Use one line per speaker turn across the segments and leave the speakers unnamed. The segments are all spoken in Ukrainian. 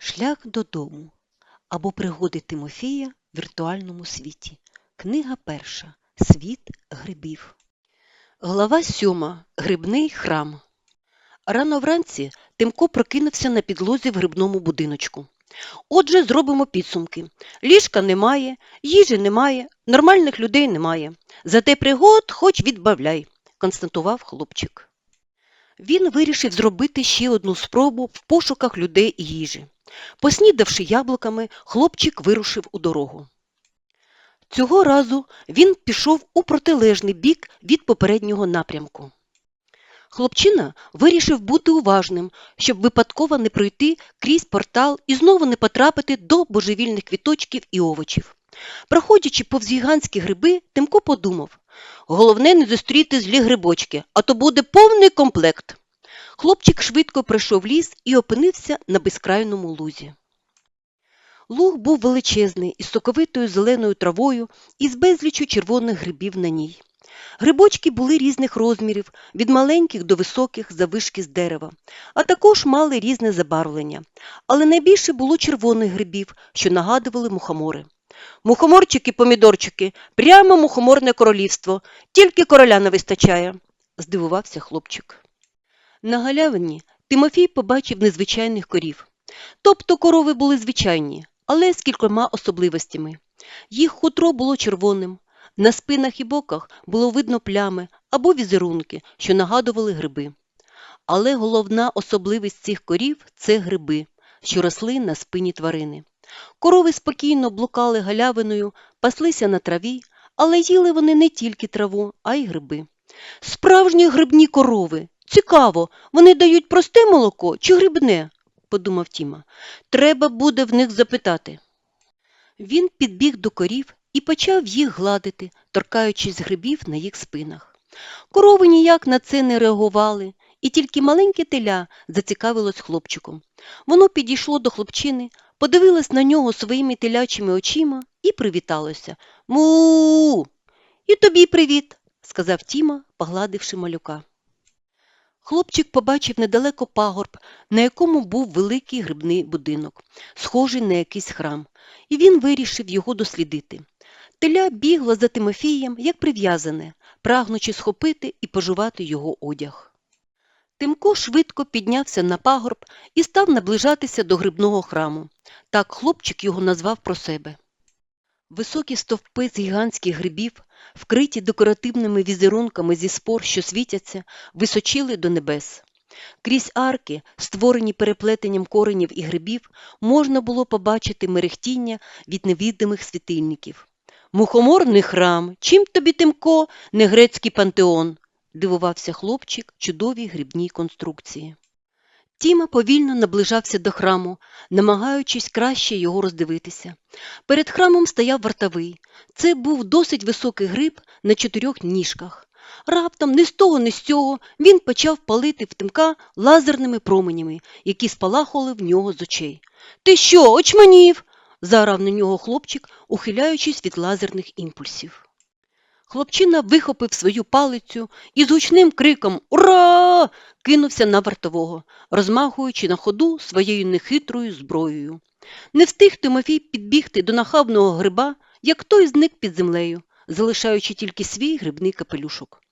Шлях додому або пригоди Тимофія в віртуальному світі. Книга перша. Світ грибів. Глава сьома. Грибний храм. Рано вранці Тимко прокинувся на підлозі в грибному будиночку. Отже, зробимо підсумки. Ліжка немає, їжі немає, нормальних людей немає. Зате пригод хоч відбавляй, констатував хлопчик. Він вирішив зробити ще одну спробу в пошуках людей і їжі. Поснідавши яблуками, хлопчик вирушив у дорогу. Цього разу він пішов у протилежний бік від попереднього напрямку. Хлопчина вирішив бути уважним, щоб випадково не пройти крізь портал і знову не потрапити до божевільних квіточків і овочів. Проходячи повз гігантські гриби, Тимко подумав головне не зустріти злі грибочки, а то буде повний комплект. Хлопчик швидко пройшов ліс і опинився на безкрайному лузі. Луг був величезний, із соковитою зеленою травою і з безлічю червоних грибів на ній. Грибочки були різних розмірів, від маленьких до високих завишки з дерева, а також мали різне забарвлення. Але найбільше було червоних грибів, що нагадували мухомори. Мухоморчики, помідорчики, прямо мухоморне королівство, тільки короля не вистачає, здивувався хлопчик. На галявині Тимофій побачив незвичайних корів. Тобто корови були звичайні, але з кількома особливостями. Їх хутро було червоним, на спинах і боках було видно плями або візерунки, що нагадували гриби. Але головна особливість цих корів це гриби, що росли на спині тварини. Корови спокійно блукали галявиною, паслися на траві, але їли вони не тільки траву, а й гриби. Справжні грибні корови. Цікаво, вони дають просте молоко чи грибне? подумав Тіма. Треба буде в них запитати. Він підбіг до корів і почав їх гладити, торкаючись грибів на їх спинах. Корови ніяк на це не реагували, і тільки маленьке теля зацікавилось хлопчиком. Воно підійшло до хлопчини, подивилось на нього своїми телячими очима і привіталося. Му. І тобі привіт, сказав Тіма, погладивши малюка. Хлопчик побачив недалеко пагорб, на якому був великий грибний будинок, схожий на якийсь храм, і він вирішив його дослідити. Теля бігло за Тимофієм, як прив'язане, прагнучи схопити і пожувати його одяг. Тимко швидко піднявся на пагорб і став наближатися до грибного храму. Так хлопчик його назвав про себе. Високі стовпи з гігантських грибів, вкриті декоративними візерунками зі спор, що світяться, височили до небес. Крізь арки, створені переплетенням коренів і грибів, можна було побачити мерехтіння від невідомих світильників. Мухоморний храм, чим тобі, Тимко, не грецький пантеон? дивувався хлопчик чудовій грибній конструкції. Тіма повільно наближався до храму, намагаючись краще його роздивитися. Перед храмом стояв вартовий. Це був досить високий гриб на чотирьох ніжках. Раптом, ні з того, ні з цього, він почав палити в тимка лазерними променями, які спалахували в нього з очей. Ти що, очманів? заорав на нього хлопчик, ухиляючись від лазерних імпульсів. Хлопчина вихопив свою палицю і з гучним криком Ура! Кинувся на вартового, розмахуючи на ходу своєю нехитрою зброєю. Не встиг Тимофій підбігти до нахабного гриба, як той зник під землею, залишаючи тільки свій грибний капелюшок.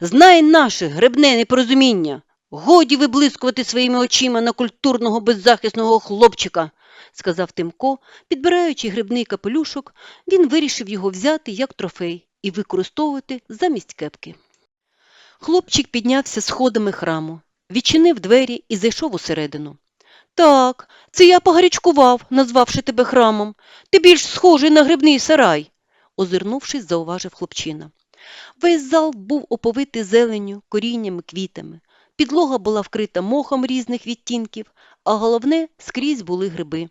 Знай наше грибне непорозуміння. Годі виблискувати своїми очима на культурного беззахисного хлопчика, сказав Тимко, підбираючи грибний капелюшок, він вирішив його взяти як трофей і використовувати замість кепки. Хлопчик піднявся сходами храму, відчинив двері і зайшов усередину. Так, це я погарячкував, назвавши тебе храмом. Ти більш схожий на грибний сарай, озирнувшись, зауважив хлопчина. Весь зал був оповитий зеленню, коріннями, квітами. Підлога була вкрита мохом різних відтінків, а головне скрізь були гриби.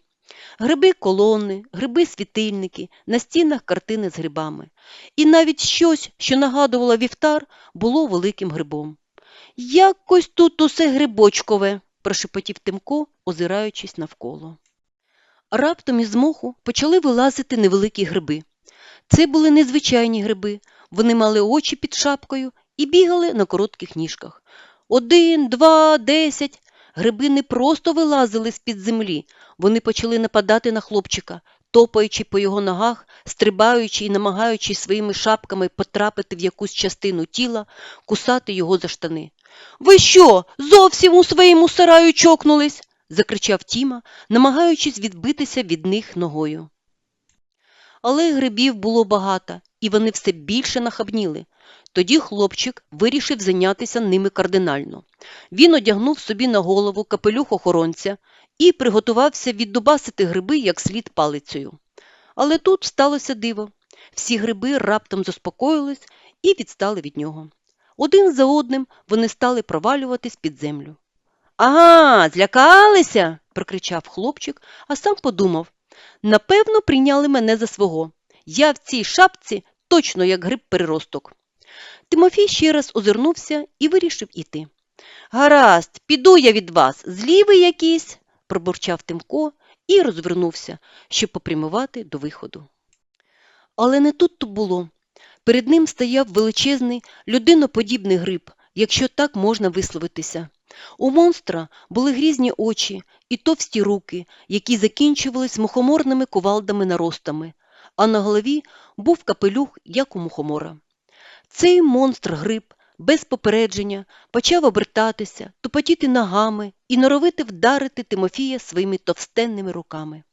Гриби колони, гриби світильники, на стінах картини з грибами. І навіть щось, що нагадувало вівтар, було великим грибом. Якось тут усе грибочкове, прошепотів Тимко, озираючись навколо. Раптом із моху почали вилазити невеликі гриби. Це були незвичайні гриби, вони мали очі під шапкою і бігали на коротких ніжках. Один, два, десять. Гриби не просто вилазили з-під землі, вони почали нападати на хлопчика, топаючи по його ногах, стрибаючи і намагаючись своїми шапками потрапити в якусь частину тіла, кусати його за штани. Ви що, зовсім у своєму сараю чокнулись? закричав Тіма, намагаючись відбитися від них ногою. Але грибів було багато, і вони все більше нахабніли. Тоді хлопчик вирішив зайнятися ними кардинально. Він одягнув собі на голову капелюх охоронця і приготувався віддубасити гриби як слід палицею. Але тут сталося диво. Всі гриби раптом заспокоїлись і відстали від нього. Один за одним вони стали провалюватись під землю. Ага, злякалися. прокричав хлопчик, а сам подумав напевно, прийняли мене за свого. Я в цій шапці точно як гриб переросток. Тимофій ще раз озирнувся і вирішив іти. Гаразд, піду я від вас, злі ви якісь, пробурчав Тимко і розвернувся, щоб попрямувати до виходу. Але не тут то було. Перед ним стояв величезний, людиноподібний гриб, якщо так можна висловитися. У монстра були грізні очі і товсті руки, які закінчувались мухоморними кувалдами наростами, а на голові був капелюх, як у мухомора. Цей монстр-гриб без попередження почав обертатися, тупотіти ногами і норовити вдарити Тимофія своїми товстенними руками.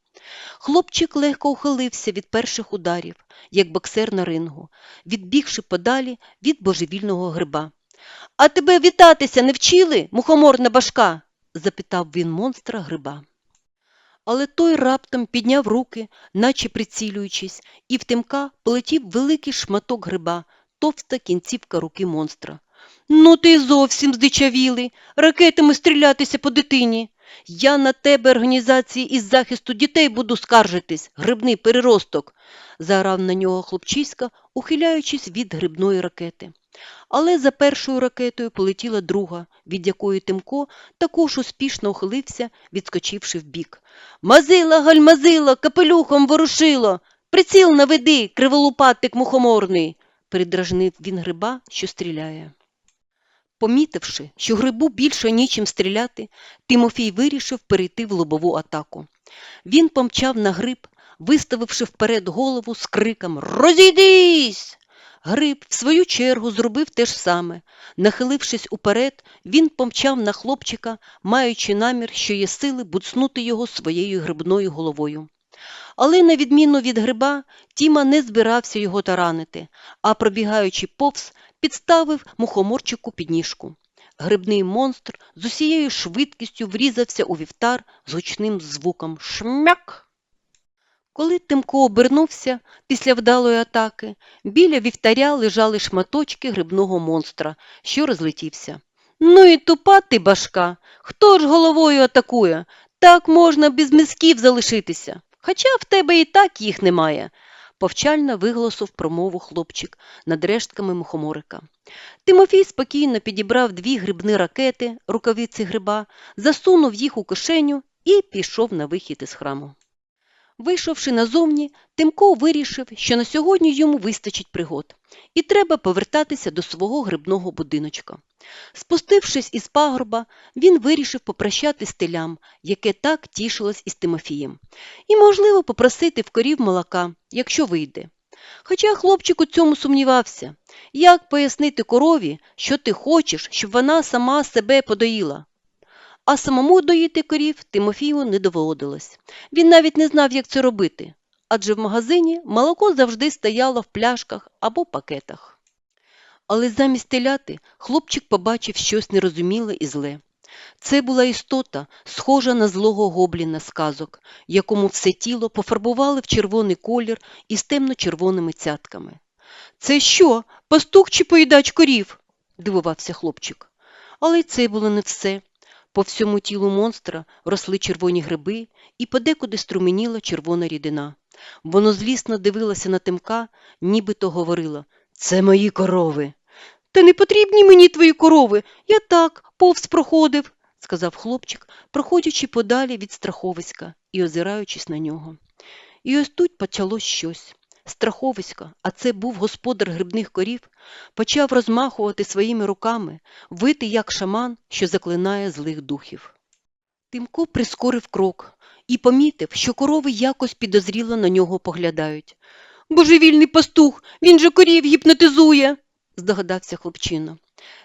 Хлопчик легко ухилився від перших ударів, як боксер на рингу, відбігши подалі від божевільного гриба. А тебе вітатися не вчили, мухоморна башка? запитав він монстра гриба. Але той раптом підняв руки, наче прицілюючись, і в тимка полетів великий шматок гриба, товста кінцівка руки монстра. Ну ти зовсім здичавілий, ракетами стрілятися по дитині. Я на тебе організації із захисту дітей буду скаржитись, грибний переросток, заорав на нього хлопчиська, ухиляючись від грибної ракети. Але за першою ракетою полетіла друга, від якої Тимко також успішно ухилився, відскочивши вбік. Мазила, гальмазила, капелюхом ворушило. Приціл наведи, криволупатик мухоморний, передражнив він гриба, що стріляє. Помітивши, що грибу більше нічим стріляти, Тимофій вирішив перейти в лобову атаку. Він помчав на гриб, виставивши вперед голову з криком Розійдись! Гриб, в свою чергу, зробив те ж саме. Нахилившись уперед, він помчав на хлопчика, маючи намір, що є сили буцнути його своєю грибною головою. Але, на відміну від гриба, Тіма не збирався його таранити, а, пробігаючи повз, підставив мухоморчику підніжку. Грибний монстр з усією швидкістю врізався у вівтар з гучним звуком шмяк. Коли Тимко обернувся після вдалої атаки, біля вівтаря лежали шматочки грибного монстра, що розлетівся. Ну і тупа ти, башка, хто ж головою атакує? Так можна без мисків залишитися. Хоча в тебе і так їх немає, повчально виголосив промову хлопчик над рештками мухоморика. Тимофій спокійно підібрав дві грибні ракети, рукавиці гриба, засунув їх у кишеню і пішов на вихід із храму. Вийшовши назовні, Тимко вирішив, що на сьогодні йому вистачить пригод, і треба повертатися до свого грибного будиночка. Спустившись із пагорба, він вирішив попрощати з телям, яке так тішилось із Тимофієм, і, можливо, попросити в корів молока, якщо вийде. Хоча хлопчик у цьому сумнівався, як пояснити корові, що ти хочеш, щоб вона сама себе подоїла. А самому доїти корів Тимофію не доводилось. Він навіть не знав, як це робити, адже в магазині молоко завжди стояло в пляшках або пакетах. Але замість теляти хлопчик побачив щось нерозуміле і зле. Це була істота, схожа на злого гобліна сказок, якому все тіло пофарбували в червоний колір із темно-червоними цятками. Це що, пастух чи поїдач корів? дивувався хлопчик. Але й це було не все. По всьому тілу монстра росли червоні гриби і подекуди струменіла червона рідина. Воно злісно дивилося на тимка, нібито говорило Це мої корови. Та не потрібні мені твої корови. Я так повз проходив, сказав хлопчик, проходячи подалі від страховиська і озираючись на нього. І ось тут почалось щось. Страховиська, а це був господар грибних корів, почав розмахувати своїми руками, вити як шаман, що заклинає злих духів. Тимко прискорив крок і помітив, що корови якось підозріло на нього поглядають. Божевільний пастух, він же корів гіпнотизує, здогадався хлопчина.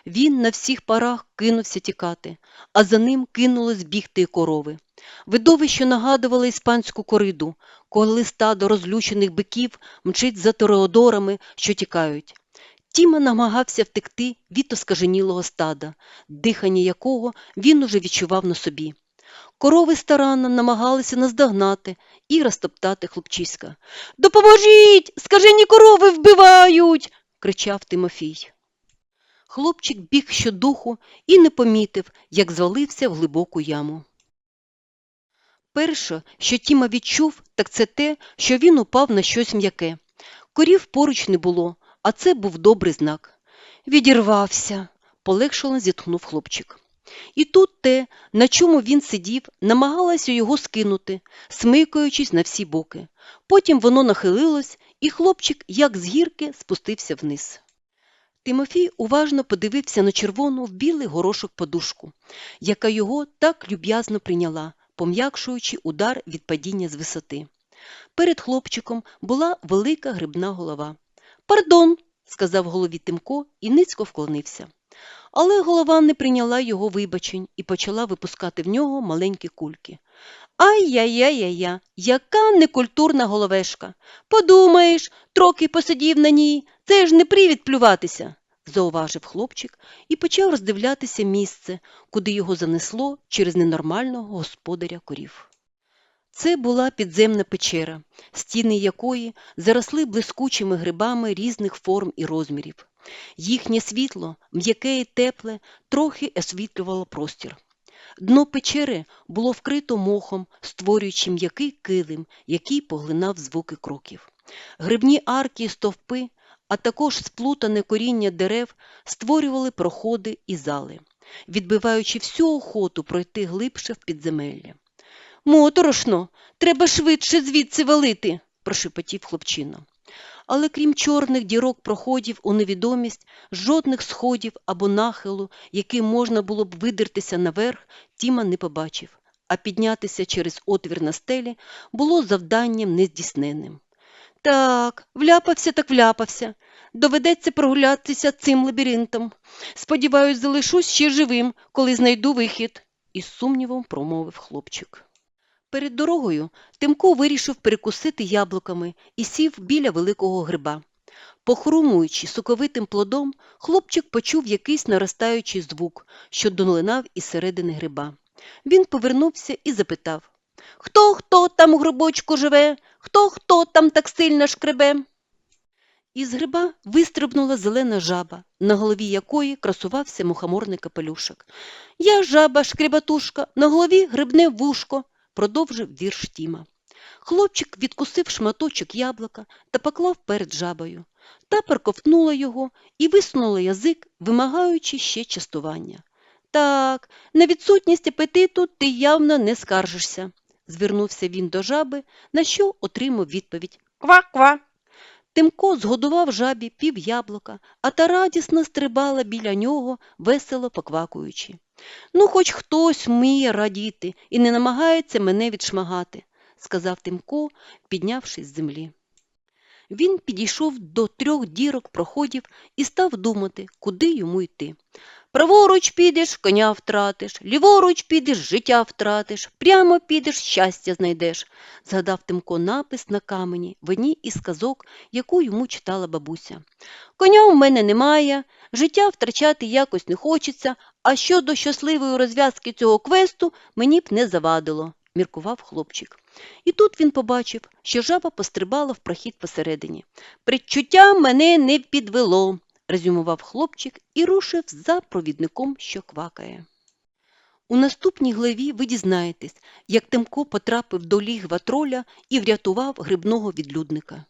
Він на всіх парах кинувся тікати, а за ним кинулись бігти корови. Видовище нагадувало іспанську кориду, коли стадо розлючених биків мчить за тореодорами, що тікають. Тіма намагався втекти від оскаженілого стада, дихання якого він уже відчував на собі. Корови старанно намагалися наздогнати і розтоптати хлопчиська. Допоможіть! Скажені корови вбивають. кричав Тимофій. Хлопчик біг щодуху і не помітив, як звалився в глибоку яму. Перше, що Тіма відчув, так це те, що він упав на щось м'яке. Корів поруч не було, а це був добрий знак. Відірвався, полегшено зітхнув хлопчик. І тут те, на чому він сидів, намагалося його скинути, смикаючись на всі боки. Потім воно нахилилось, і хлопчик, як з гірки, спустився вниз. Тимофій уважно подивився на червону в білий горошок подушку, яка його так люб'язно прийняла, пом'якшуючи удар від падіння з висоти. Перед хлопчиком була велика грибна голова. Пардон, сказав голові Тимко і низько вклонився. Але голова не прийняла його вибачень і почала випускати в нього маленькі кульки. Ай-яй-яй-яй, яка некультурна головешка. Подумаєш, трохи посидів на ній, це ж не привід плюватися, зауважив хлопчик і почав роздивлятися місце, куди його занесло через ненормального господаря корів. Це була підземна печера, стіни якої заросли блискучими грибами різних форм і розмірів. Їхнє світло, м'яке і тепле, трохи освітлювало простір. Дно печери було вкрито мохом, створюючи м'який килим, який поглинав звуки кроків. Грибні арки і стовпи, а також сплутане коріння дерев створювали проходи і зали, відбиваючи всю охоту пройти глибше в підземелля. Моторошно, треба швидше звідси валити, прошепотів хлопчина. Але крім чорних дірок проходів у невідомість, жодних сходів або нахилу, яким можна було б видертися наверх, Тіма не побачив, а піднятися через отвір на стелі було завданням нездійсненним. Так, вляпався так вляпався. Доведеться прогулятися цим лабіринтом. Сподіваюсь, залишусь ще живим, коли знайду вихід, із сумнівом промовив хлопчик. Перед дорогою Тимко вирішив перекусити яблуками і сів біля великого гриба. Похрумуючи соковитим плодом, хлопчик почув якийсь наростаючий звук, що долинав із середини гриба. Він повернувся і запитав Хто хто там у грибочку живе? Хто хто там так сильно шкребе? Із гриба вистрибнула зелена жаба, на голові якої красувався мухоморний капелюшок. Я жаба, шкребатушка, на голові грибне вушко, продовжив вірш Тіма. Хлопчик відкусив шматочок яблука та поклав перед жабою. Та перековтнула його і висунула язик, вимагаючи ще частування. Так, на відсутність апетиту ти явно не скаржишся, звернувся він до жаби, на що отримав відповідь Ква-ква. Тимко згодував жабі пів яблука, а та радісно стрибала біля нього, весело поквакуючи. Ну, хоч хтось вміє радіти і не намагається мене відшмагати, сказав Тимко, піднявшись з землі. Він підійшов до трьох дірок проходів і став думати, куди йому йти. Праворуч підеш, коня втратиш, ліворуч підеш, життя втратиш, прямо підеш, щастя знайдеш, згадав Тимко напис на камені в одній із казок, яку йому читала бабуся. Коня у мене немає, життя втрачати якось не хочеться, а щодо щасливої розв'язки цього квесту мені б не завадило, міркував хлопчик. І тут він побачив, що жаба пострибала в прохід посередині. Предчуття мене не підвело, резюмував хлопчик і рушив за провідником, що квакає. У наступній главі ви дізнаєтесь, як Тимко потрапив до лігва троля і врятував грибного відлюдника.